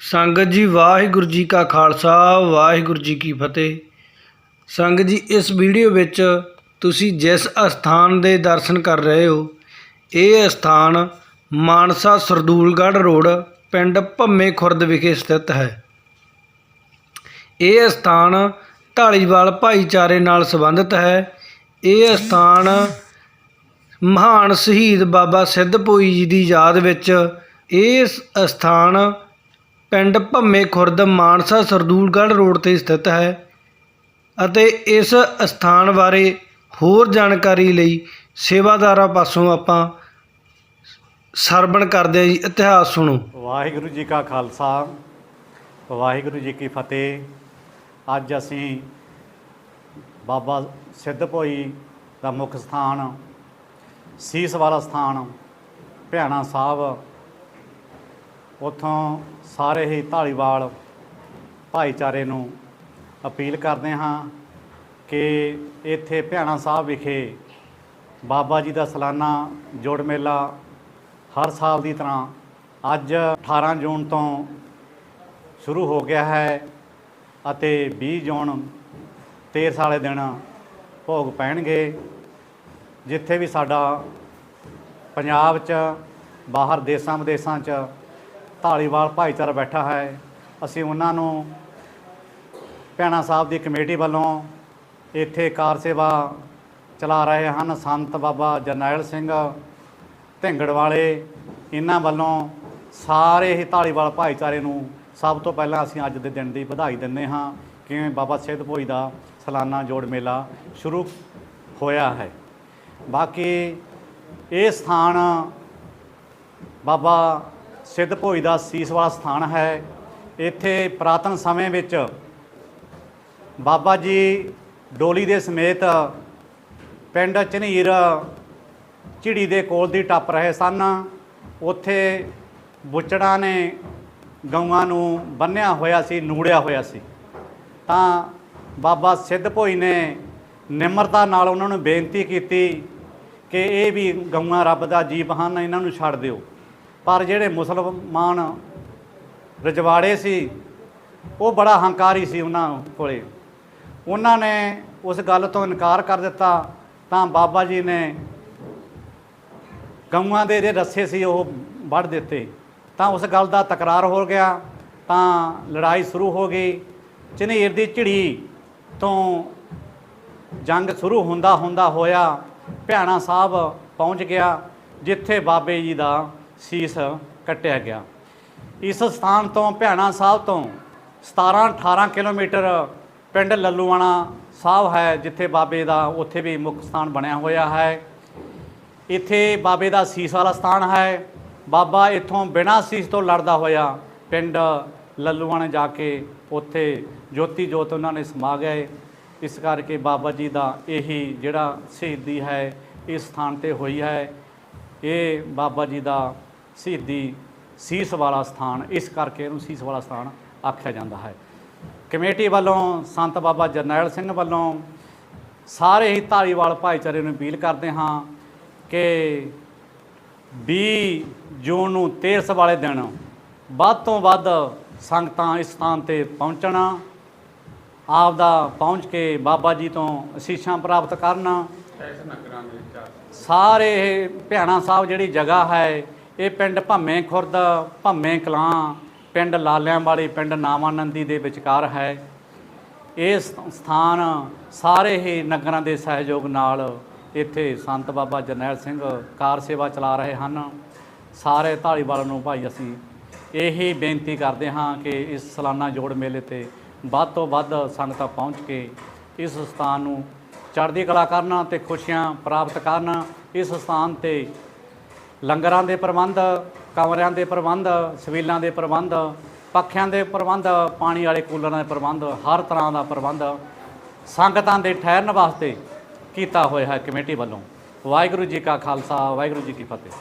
ਸੰਗਤ ਜੀ, ਵਾਹਿਗੁਰੂ ਜੀ ਕਾ ਖਾਲਸਾ, ਵਾਹਿਗੁਰੂ ਜੀ ਕੀ ਫਤਿਹ। ਸੰਗਤ ਜੀ, ਇਸ ਵੀਡੀਓ ਵਿੱਚ ਤੁਸੀਂ ਜਿਸ ਅਸਥਾਨ ਦੇ ਦਰਸ਼ਨ ਕਰ ਰਹੇ ਹੋ, ਇਹ ਅਸਥਾਨ ਮਾਨਸਾ ਸਰਦੂਲਗੜ੍ਹ ਰੋਡ, ਪਿੰਡ ਭੰਮੇ ਖੁਰਦ ਵਿਖੇ ਸਥਿਤ ਹੈ। ਇਹ ਅਸਥਾਨ ਢਾਲੀਵਾਲ ਭਾਈਚਾਰੇ ਨਾਲ ਸੰਬੰਧਿਤ ਹੈ। ਇਹ ਅਸਥਾਨ ਮਹਾਨ ਸ਼ਹੀਦ ਬਾਬਾ ਸਿੱਧ ਭੋਈ ਜੀ ਦੀ ਯਾਦ ਵਿੱਚ ਇਹ ਅਸਥਾਨ ਪਿੰਡ ਭੰਮੇ ਖੁਰਦ ਮਾਨਸਾ ਸਰਦੂਲਗੜ੍ਹ ਰੋਡ ਤੇ ਸਥਿਤ ਹੈ ਅਤੇ ਇਸ ਅਸਥਾਨ ਬਾਰੇ ਹੋਰ ਜਾਣਕਾਰੀ ਲਈ ਸੇਵਾਦਾਰਾਂ ਪਾਸੋਂ ਆਪਾਂ ਸਰਵਣ ਕਰਦੇ ਹਾਂ ਜੀ, ਇਤਿਹਾਸ ਸੁਣੋ। ਵਾਹਿਗੁਰੂ ਜੀ ਕਾ ਖਾਲਸਾ, ਵਾਹਿਗੁਰੂ ਜੀ ਕੀ ਫਤਿਹ। ਅੱਜ ਅਸੀਂ ਬਾਬਾ ਸਿੱਧ ਭੋਈ ਦਾ ਮੁੱਖ ਸਥਾਨ, ਸੀਸ ਵਾਲਾ ਸਥਾਨ ਭਿਆਣਾ ਸਾਹਿਬ ਉੱਥੋਂ ਸਾਰੇ ਹੀ ਢਾਲੀਵਾਲ ਭਾਈਚਾਰੇ ਨੂੰ ਅਪੀਲ ਕਰਦੇ ਹਾਂ ਕਿ ਇੱਥੇ ਭਿਆਣਾ ਸਾਹਿਬ ਵਿਖੇ ਬਾਬਾ ਜੀ ਦਾ ਸਾਲਾਨਾ ਜੋੜ ਮੇਲਾ ਹਰ ਸਾਲ ਦੀ ਤਰ੍ਹਾਂ ਅੱਜ 18 ਜੂਨ ਤੋਂ ਸ਼ੁਰੂ ਹੋ ਗਿਆ ਹੈ ਅਤੇ 20 ਜੂਨ ਤੇਰਸ ਵਾਲੇ ਦਿਨ ਭੋਗ ਪੈਣਗੇ, ਜਿੱਥੇ ਵੀ ਸਾਡਾ ਪੰਜਾਬ 'ਚ, ਬਾਹਰ ਦੇਸਾਂ ਵਿਦੇਸਾਂ 'ਚ ਢਾਲੀਵਾਲ ਭਾਈਚਾਰਾ ਬੈਠਾ ਹੈ। ਅਸੀਂ ਉਹਨਾਂ ਨੂੰ ਭੈਣਾ ਸਾਹਿਬ ਦੀ ਕਮੇਟੀ ਵੱਲੋਂ ਇੱਥੇ ਕਾਰ ਸੇਵਾ ਚਲਾ ਰਹੇ ਹਨ। ਸੰਤ ਬਾਬਾ ਜਰਨੈਲ ਸਿੰਘ ਢਿੰਗੜ ਵਾਲੇ ਇਹਨਾਂ ਵੱਲੋਂ ਸਾਰੇ ਹੀ ਢਾਲੀਵਾਲ ਭਾਈਚਾਰੇ ਨੂੰ ਸਭ ਤੋਂ ਪਹਿਲਾਂ ਅਸੀਂ ਅੱਜ ਦੇ ਦਿਨ ਦੀ ਵਧਾਈ ਦਿੰਦੇ ਹਾਂ। ਕਿਵੇਂ ਬਾਬਾ ਸਿੱਧ ਭੋਈ ਦਾ ਸਾਲਾਨਾ ਜੋੜ ਮੇਲਾ ਸ਼ੁਰੂ ਹੋਇਆ ਹੈ। ਬਾਕੀ ਇਹ ਸਥਾਨ ਬਾਬਾ ਸਿੱਧ ਭੋਈ ਦਾ ਸੀਸ ਸਥਾਨ ਹੈ। ਇੱਥੇ ਪ੍ਰਾਤਨ ਸਮੇਂ ਵਿੱਚ ਬਾਬਾ ਜੀ ਡੋਲੀ ਦੇ ਸਮੇਤ ਪਿੰਡ ਝਨੀਰ ਝਿੜੀ ਦੇ ਕੋਲ ਦੀ ਟੱਪ ਰਹੇ ਸਨ। ਉੱਥੇ ਬੁੱਚੜਾਂ ਨੇ ਗਊਆਂ ਨੂੰ ਬੰਨਿਆ ਹੋਇਆ ਸੀ, ਨੂੜਿਆ ਹੋਇਆ ਸੀ। ਤਾਂ ਬਾਬਾ ਸਿੱਧ ਭੋਈ ਨੇ ਨਿਮਰਤਾ ਨਾਲ ਉਹਨਾਂ ਨੂੰ ਬੇਨਤੀ ਕੀਤੀ ਕਿ ਇਹ ਵੀ ਗਊਆਂ ਰੱਬ ਦਾ ਜੀਵ ਹਨ, ਇਹਨਾਂ ਨੂੰ ਛੱਡ ਦਿਓ। ਪਰ ਜਿਹੜੇ ਮੁਸਲਮਾਨ ਰਜਵਾੜੇ ਸੀ, ਉਹ ਬੜਾ ਹੰਕਾਰੀ ਸੀ ਉਹਨਾਂ ਕੋਲੇ। ਉਹਨਾਂ ਨੇ ਉਸ ਗੱਲ ਤੋਂ ਇਨਕਾਰ ਕਰ ਦਿੱਤਾ, ਤਾਂ ਬਾਬਾ ਜੀ ਨੇ ਗਊਆਂ ਦੇ ਜਿਹੜੇ ਰੱਸੇ ਸੀ, ਉਹ ਵੱਢ ਦਿੱਤੇ। ਤਾਂ ਉਸ ਗੱਲ ਦਾ ਤਕਰਾਰ ਹੋ ਗਿਆ, ਤਾਂ ਲੜਾਈ ਸ਼ੁਰੂ ਹੋ ਗਈ। ਝਨੀਰ ਦੀ ਝਿੜੀ ਤੋਂ ਜੰਗ ਸ਼ੁਰੂ ਹੁੰਦਾ ਹੁੰਦਾ ਹੋਇਆ ਭਿਆਣਾ ਸਾਹਿਬ ਪਹੁੰਚ ਗਿਆ, ਜਿੱਥੇ ਬਾਬੇ ਜੀ ਦਾ ਸੀਸ ਕੱਟਿਆ ਗਿਆ। ਇਸ ਸਥਾਨ ਤੋਂ ਭਿਆਣਾ ਸਾਹਿਬ ਤੋਂ 17 18 ਕਿਲੋਮੀਟਰ ਪਿੰਡ ਲੱਲੂਆਣਾ ਸਾਹਿਬ ਹੈ, ਜਿੱਥੇ ਬਾਬੇ ਦਾ ਉੱਥੇ ਵੀ ਮੁੱਖ ਸਥਾਨ ਬਣਿਆ ਹੋਇਆ ਹੈ। ਇੱਥੇ ਬਾਬੇ ਦਾ ਸੀਸ ਵਾਲਾ ਸਥਾਨ ਹੈ। ਬਾਬਾ ਇੱਥੋਂ ਬਿਨਾਂ ਸੀਸ ਤੋਂ ਲੜਦਾ ਹੋਇਆ ਪਿੰਡ ਲੱਲੂਆਣੇ ਜਾ ਕੇ ਉੱਥੇ ਜੋਤੀ ਜੋਤ ਉਹਨਾਂ ਨੇ ਸਮਾ ਗਏ। ਇਸ ਕਰਕੇ ਬਾਬਾ ਜੀ ਦਾ ਇਹੀ ਜਿਹੜਾ ਸ਼ਹੀਦੀ ਹੈ, ਇਸ ਸਥਾਨ ਤੇ ਹੋਈ ਹੈ। ਇਹ ਬਾਬਾ ਜੀ ਦਾ ਸ਼ਹੀਦੀ ਸੀਸ ਵਾਲਾ ਸਥਾਨ ਇਸ ਕਰਕੇ ਇਹਨੂੰ ਸੀਸ ਵਾਲਾ ਸਥਾਨ ਆਖਿਆ ਜਾਂਦਾ ਹੈ। ਕਮੇਟੀ ਵੱਲੋਂ ਸੰਤ ਬਾਬਾ ਜਰਨੈਲ ਸਿੰਘ ਵੱਲੋਂ ਸਾਰੇ ਹੀ ਧਾਰੀਵਾਲ ਭਾਈਚਾਰੇ ਨੂੰ ਅਪੀਲ ਕਰਦੇ ਹਾਂ ਕਿ 20 ਜੂਨ ਨੂੰ ਤੇਰਸ ਵਾਲੇ ਦਿਨ ਵੱਧ ਤੋਂ ਵੱਧ ਸੰਗਤਾਂ ਇਸ ਸਥਾਨ ਤੇ ਪਹੁੰਚਣਾ ਆਪ ਦਾ ਪਹੁੰਚ ਕੇ ਬਾਬਾ ਜੀ ਤੋਂ ਅਸੀਸਾਂ ਪ੍ਰਾਪਤ ਕਰਨ। ਸਾਰੇ ਇਹ ਭਿਆਣਾ ਸਾਹਿਬ ਜਿਹੜੀ ਜਗ੍ਹਾ ਹੈ ਇਹ ਪਿੰਡ ਭਾਵੇਂ ਖੁਰਦ, ਭਾਵੇਂ ਕਲਾਂ, ਪਿੰਡ ਲਾਲਿਆਂ ਵਾਲੀ, ਪਿੰਡ ਨਾਵਾਨੰਦੀ ਦੇ ਵਿਚਕਾਰ ਹੈ। ਇਹ ਸਥਾਨ ਸਾਰੇ ਹੀ ਨਗਰਾਂ ਦੇ ਸਹਿਯੋਗ ਨਾਲ ਇੱਥੇ ਸੰਤ ਬਾਬਾ ਜਰਨੈਲ ਸਿੰਘ ਕਾਰ ਸੇਵਾ ਚਲਾ ਰਹੇ ਹਨ। ਸਾਰੇ ਢਾਲੀਵਾਲ ਨੂੰ ਭਾਈ ਅਸੀਂ ਇਹੀ ਬੇਨਤੀ ਕਰਦੇ ਹਾਂ ਕਿ ਇਸ ਸਾਲਾਨਾ ਜੋੜ ਮੇਲੇ ਤੇ ਵੱਧ ਤੋਂ ਵੱਧ ਸੰਗਤਾਂ ਪਹੁੰਚ ਕੇ ਇਸ ਸਥਾਨ ਨੂੰ ਚੜ੍ਹਦੀ ਕਲਾ ਕਰਨ ਤੇ ਖੁਸ਼ੀਆਂ ਪ੍ਰਾਪਤ ਕਰਨ। ਇਸ ਸਥਾਨ ਤੇ ਲੰਗਰਾਂ ਦੇ ਪ੍ਰਬੰਧ, ਕਮਰਿਆਂ ਦੇ ਪ੍ਰਬੰਧ, ਸਵੇਲਾਂ ਦੇ ਪ੍ਰਬੰਧ, ਪੱਖਿਆਂ ਦੇ ਪ੍ਰਬੰਧ, ਪਾਣੀ ਵਾਲੇ ਕੂਲਰਾਂ ਦੇ ਪ੍ਰਬੰਧ, ਹਰ ਤਰ੍ਹਾਂ ਦਾ ਪ੍ਰਬੰਧ ਸੰਗਤਾਂ ਦੇ ਠਹਿਰਨ ਵਾਸਤੇ ਕੀਤਾ ਹੋਇਆ ਹੈ ਕਮੇਟੀ ਵੱਲੋਂ। ਵਾਹਿਗੁਰੂ ਜੀ ਕਾ ਖਾਲਸਾ, ਵਾਹਿਗੁਰੂ ਜੀ ਕੀ ਫਤਿਹ।